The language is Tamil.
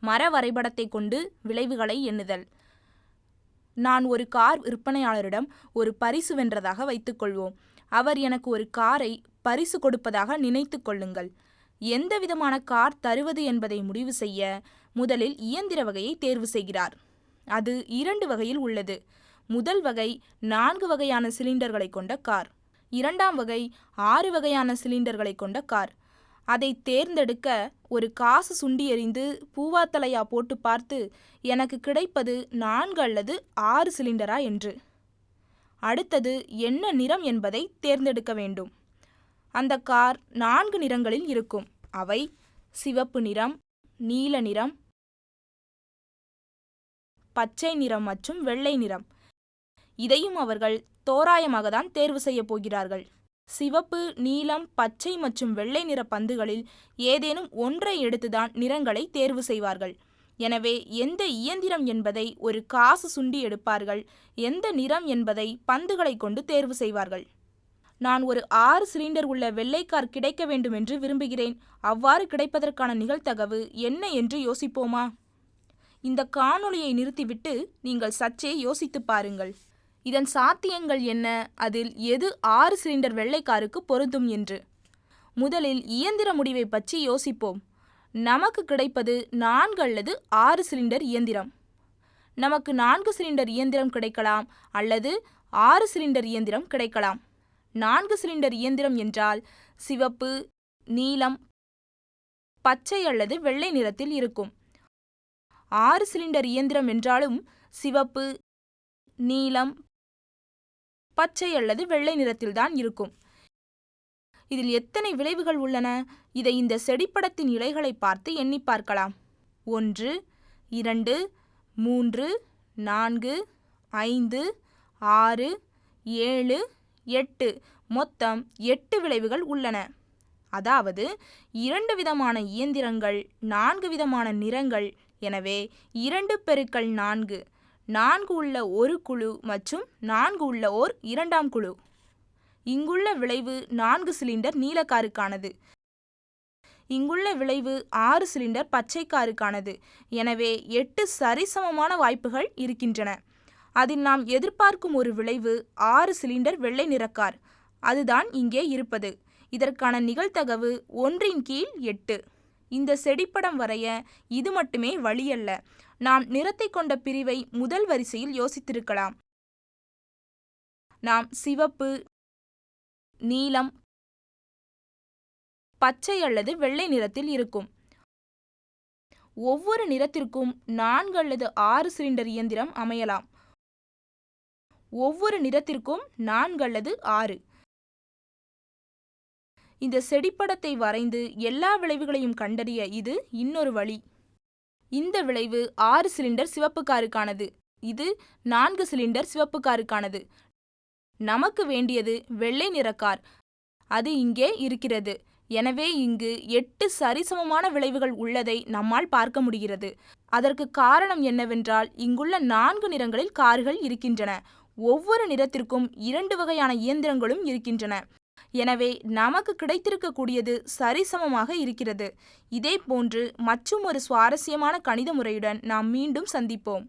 மர வரைபடத்தை கொண்டு விளைவுகளை எண்ணுதல். நான் ஒரு கார் விற்பனையாளரிடம் ஒரு பரிசு வென்றதாக வைத்துக்கொள்வோம். அவர் எனக்கு ஒரு காரை பரிசு கொடுப்பதாக நினைத்து கொள்ளுங்கள். எந்த விதமான கார் தருவது என்பதை முடிவு செய்ய முதலில் இயந்திர வகையை தேர்வு செய்கிறார். அது இரண்டு வகையில் உள்ளது. முதல் வகை நான்கு வகையான சிலிண்டர்களை கொண்ட கார். இரண்டாம் வகை ஆறு வகையான சிலிண்டர்களை கொண்ட கார். அதை தேர்ந்தெடுக்க ஒரு காசு சுண்டி எறிந்து பூவாத்தலையா போட்டு பார்த்து எனக்கு கிடைப்பது நான்கு அல்லது ஆறு சிலிண்டரா? என்று. அடுத்தது என்ன நிறம் என்பதை தேர்ந்தெடுக்க வேண்டும். அந்த கார் நான்கு நிறங்களில் இருக்கும். அவை சிவப்பு நிறம் நீல நிறம் பச்சை நிறம் மற்றும் வெள்ளை நிறம். இதையும் அவர்கள் தோராயமாக தான் தேர்வு செய்யப் போகிறார்கள். சிவப்பு நீலம் பச்சை மற்றும் வெள்ளை நிற பந்துகளில் ஏதேனும் ஒன்றை எடுத்துதான் நிறங்களை தேர்வு செய்வார்கள். எனவே எந்த இயந்திரம் என்பதை ஒரு காசு சுண்டி எடுப்பார்கள் எந்த நிறம் என்பதை பந்துகளை கொண்டு தேர்வு செய்வார்கள். நான் ஒரு ஆறு சிலிண்டர் உள்ள வெள்ளைக்கார் கிடைக்க வேண்டும் என்று விரும்புகிறேன் அவ்வாறு கிடைப்பதற்கான நிகழ்த்தகவு என்ன என்று யோசிப்போமா? இந்த காணொளியை நிறுத்திவிட்டு நீங்கள் சற்றே யோசித்துப் பாருங்கள். இதன் சாத்தியங்கள் என்ன? அதில் எது ஆறு சிலிண்டர் வெள்ளைக்காருக்கு பொருந்தும் என்று. முதலில் இயந்திர முடிவை பற்றி யோசிப்போம். நமக்கு கிடைப்பது நான்கு அல்லது ஆறு சிலிண்டர் இயந்திரம். நமக்கு நான்கு சிலிண்டர் இயந்திரம் கிடைக்கலாம் அல்லது ஆறு சிலிண்டர் இயந்திரம் கிடைக்கலாம். நான்கு சிலிண்டர் இயந்திரம் என்றால் சிவப்பு நீலம் பச்சை அல்லது வெள்ளை நிறத்தில் இருக்கும். ஆறு சிலிண்டர் இயந்திரம் என்றாலும் சிவப்பு நீலம் பச்சை அல்லது வெள்ளை நிறத்தில்தான் இருக்கும். இதில் எத்தனை விளைவுகள் உள்ளன? இதை இந்த செடிப்படத்தின் இலைகளை பார்த்து எண்ணி பார்க்கலாம். ஒன்று இரண்டு மூன்று நான்கு ஐந்து ஆறு ஏழு எட்டு. மொத்தம் எட்டு விளைவுகள் உள்ளன. அதாவது இரண்டு விதமான இயந்திரங்கள் நான்கு விதமான நிறங்கள். எனவே இரண்டு பெருக்கள் நான்கு. நான்கு உள்ள ஒரு குழு மற்றும் நான்கு உள்ள ஓர் இரண்டாம் குழு. இங்குள்ள விளைவு நான்கு சிலிண்டர் நீலக்காருக்கானது. இங்குள்ள விளைவு ஆறு சிலிண்டர் பச்சைக்காருக்கானது. எனவே எட்டு சரிசமமான வாய்ப்புகள் இருக்கின்றன. அதில் நாம் எதிர்பார்க்கும் ஒரு விளைவு ஆறு சிலிண்டர் வெள்ளை நிறக்கார். அதுதான் இங்கே இருப்பது. இதற்கான நிகழ்தகவு ஒன்றின் கீழ் எட்டு. இந்த செடிப்படம் வரைய இது மட்டுமே வழியல்ல. நாம் நிறத்தை கொண்ட பிரிவை முதல் வரிசையில் யோசித்திருக்கலாம். நாம் சிவப்பு நீலம் பச்சை அல்லது வெள்ளை நிறத்தில் இருக்கும். ஒவ்வொரு நிறத்திற்கும் நான்கு அல்லது ஆறு சிலிண்டர் இயந்திரம் அமையலாம். ஒவ்வொரு நிறத்திற்கும் நான்கு அல்லது ஆறு. இந்த செடிப்படத்தை வரைந்து எல்லா விளைவுகளையும் கண்டறிய இது இன்னொரு வழி. இந்த விளைவு ஆறு சிலிண்டர் சிவப்பு காருக்கானது. இது நான்கு சிலிண்டர் சிவப்பு காருக்கானது. நமக்கு வேண்டியது வெள்ளை நிற கார். அது இங்கே இருக்கிறது. எனவே இங்கு எட்டு சரிசமமான விளைவுகள் உள்ளதை நம்மால் பார்க்க முடிகிறது. அதற்கு காரணம் என்னவென்றால் இங்குள்ள நான்கு நிறங்களில் கார்கள் இருக்கின்றன. ஒவ்வொரு நிறத்திற்கும் இரண்டு வகையான இயந்திரங்களும் இருக்கின்றன. எனவே நமக்கு கிடைத்திருக்கக்கூடியது சரிசமமாக இருக்கிறது. இதே போன்று மற்றும் ஒரு சுவாரஸ்யமான கணித முறையுடன் நாம் மீண்டும் சந்திப்போம்.